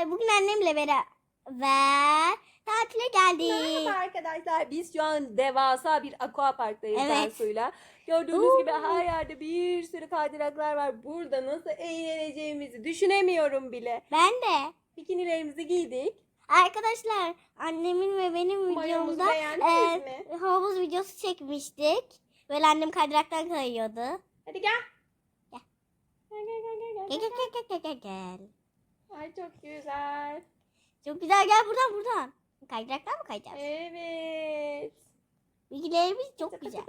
arkadaşlar bugün annemle beraber tatile geldik. Merhaba arkadaşlar. Biz şu an devasa bir aqua parktayız Evet. Bersu'yla. Gördüğünüz Oo. gibi her yerde bir sürü kaydıraklar var. Burada nasıl eğleneceğimizi düşünemiyorum bile. Ben de. Bikinilerimizi giydik. Arkadaşlar annemin ve benim Mayomuzu videomda beğendiniz e, mi? havuz videosu çekmiştik. Böyle annem kaydıraktan kayıyordu. Hadi. Gel. Gel gel gel gel. Gel gel. gel gel gel gel gel. Ay çok güzel. Çok güzel gel buradan buradan. Kaydıraktan mı kayacağız? Evet. Bilgilerimiz çok güzel.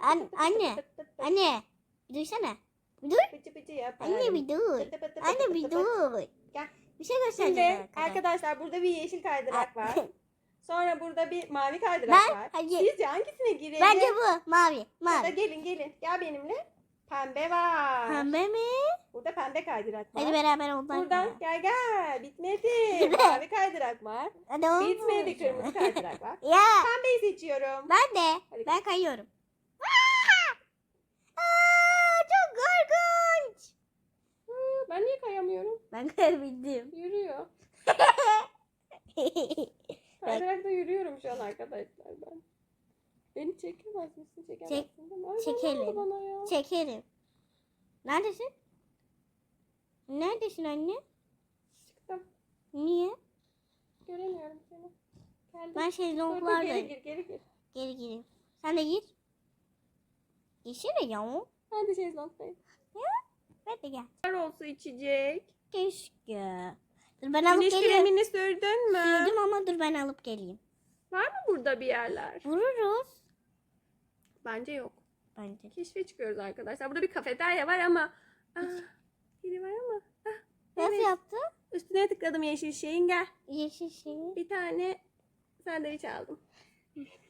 An- anne, Anne bir dursana. Bir dur. Yaparım. Anne bir dur. Anne bir dur. Gel. Bir şey göstereceğim Şimdi arkadaşlar burada bir yeşil kaydırak var. Sonra burada bir mavi kaydırak Ben- var. hadi. Sizce hangisine girelim? Bence bu mavi. Ya da Mavi. gelin gelin. Gel benimle. Pembe var. Pembe mi? Burada pembe kaydırak var. Hadi beraber ondan. Buradan gel gel. Bitmedi. Mavi kaydırak var. Hadi olmuş. Bitmedi kırmızı kaydırak var. ya Pembeyi seçiyorum. ben de. Hadi. Ben kayıyorum. Aa, çok korkunç. Ben niye kayamıyorum? Ben kayabildim. Yürüyor. Kaydırakta yürüyorum şu an arkadaşlar ben. Beni çekemez misin? Çekemezsin değil mi? Ay, ne çekelim. oldu bana ya? Çekerim. Neredesin? Neredesin anne? Çıktım. Niye? Göremiyorum seni. Geldim. Ben Dur, dur, geri şezlonglardayım. gir geri gir. Geri gireyim. Sen de gir. Girsene ya. Ben de şezlongdayım. Ben de gel. Var olsa içecek. Keşke. Dur ben alıp Güneş geliyorum. kremini sürdün mü? Sürdüm ama dur ben alıp geleyim. Var mı burada bir yerler? Vururuz. Bence yok. Bence. Keşfe çıkıyoruz arkadaşlar. Burada bir kafeterya var ama ah, biri var ama ah, Nasıl evet. yaptın? Üstüne tıkladım yeşil şeyin gel. Yeşil şey. Bir tane sandviç aldım.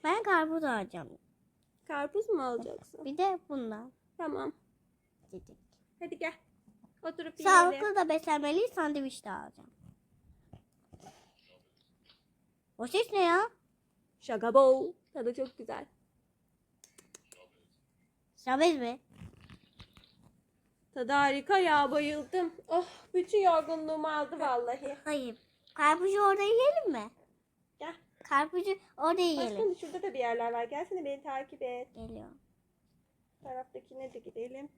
Ben karpuz alacağım. Karpuz mu alacaksın? Bir de bundan. Tamam. Dedik. Hadi gel. Oturup yiyelim. Sağlıklı da beslenmeli sandviç de alacağım. O ses ne ya? Şaka bowl. Tadı çok güzel. Şabez mi? Tadı harika ya bayıldım. Oh bütün yorgunluğumu aldı vallahi. Hayır. Karpuzu orada yiyelim mi? Gel. Karpuzu orada yiyelim. Başkanım şurada da bir yerler var. Gelsene beni takip et. Geliyor. Taraftakine de gidelim.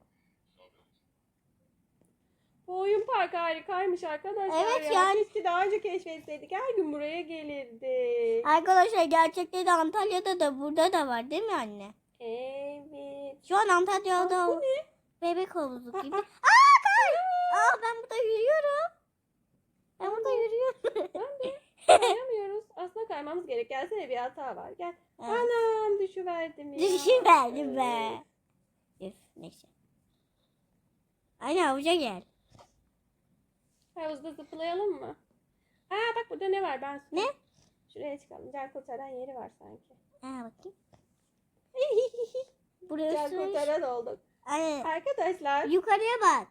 Bu oyun parkı harikaymış arkadaşlar Evet, ya. yani- Keşke daha önce keşfetseydik. Her gün buraya gelirdik. Arkadaşlar gerçekten de Antalya'da da burada da var değil mi anne? Evet. Şu an Antalya'da Aa, bebek havuzu Aa, gibi. aa. Aa kay! Aa ben burada yürüyorum. Ben burada yürüyorum. Ben de kayamıyoruz. Aslında kaymamız gerek. Gelsene bir hata var. Gel. Evet. Anam düşüverdim ya. Düşüverdim be. Üf neyse. Anne havuca gel. Havuzda zıplayalım mı? Aa bak burada ne var ben Ne? Şuraya çıkalım. Can kurtaran yeri var sanki. Ha bakayım. Buraya Can kurtaran olduk. Anne Arkadaşlar. yukarıya bak.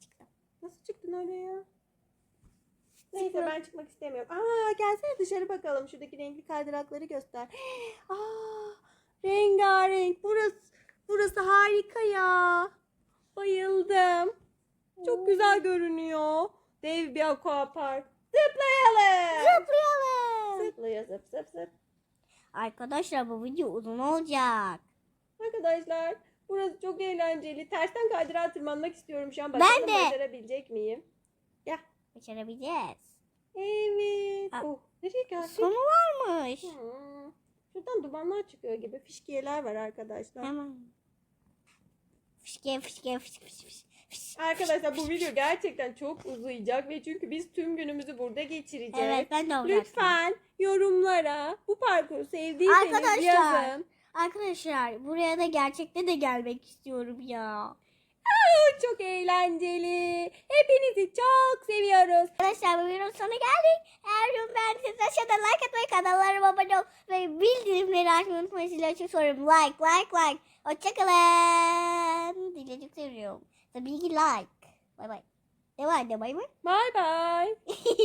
Çıktım. nasıl çıktın öyle ya? Neyse Çıkıyorum. ben çıkmak istemiyorum. Aa gelsene dışarı bakalım. Şuradaki renkli kaydırakları göster. Aa rengarenk. Burası burası harika ya. Bayıldım. Çok güzel görünüyor. Dev bir aquapark. Zıplayalım. Zıplayalım. Zıplaya zıp zıp zıp. Arkadaşlar bu video uzun olacak. Arkadaşlar burası çok eğlenceli. Tersten kaydırağa tırmanmak istiyorum şu an. Ben Bakalım de. başarabilecek miyim? Gel. Başarabileceğiz. Evet. Aa, Oh, nereye geldik? Sonu varmış. Hmm. Şuradan dumanlar çıkıyor gibi. Fişkiyeler var arkadaşlar. Hemen. Fışke fışke fışke fışke. Arkadaşlar bu video gerçekten çok uzayacak ve çünkü biz tüm günümüzü burada geçireceğiz. Evet ben de olacaktım. Lütfen yorumlara bu parkuru sevdiyseniz Arkadaşlar. yazın. Arkadaşlar buraya da gerçekte de gelmek istiyorum ya. Aa, Çok eğlenceli. Hepinizi çok seviyoruz. Arkadaşlar bu videonun sonuna geldik. Eğer yorum beğendiyseniz aşağıda like atmayı, kanallarıma abone ol ve bildirimleri açmayı unutmayın. Sizleri çok soruyorum. Like, like, like. Hoşçakalın. Dile çok seviyorum. Tabii ki like. Bay bay. Ne var ne bay bay? Bye bye.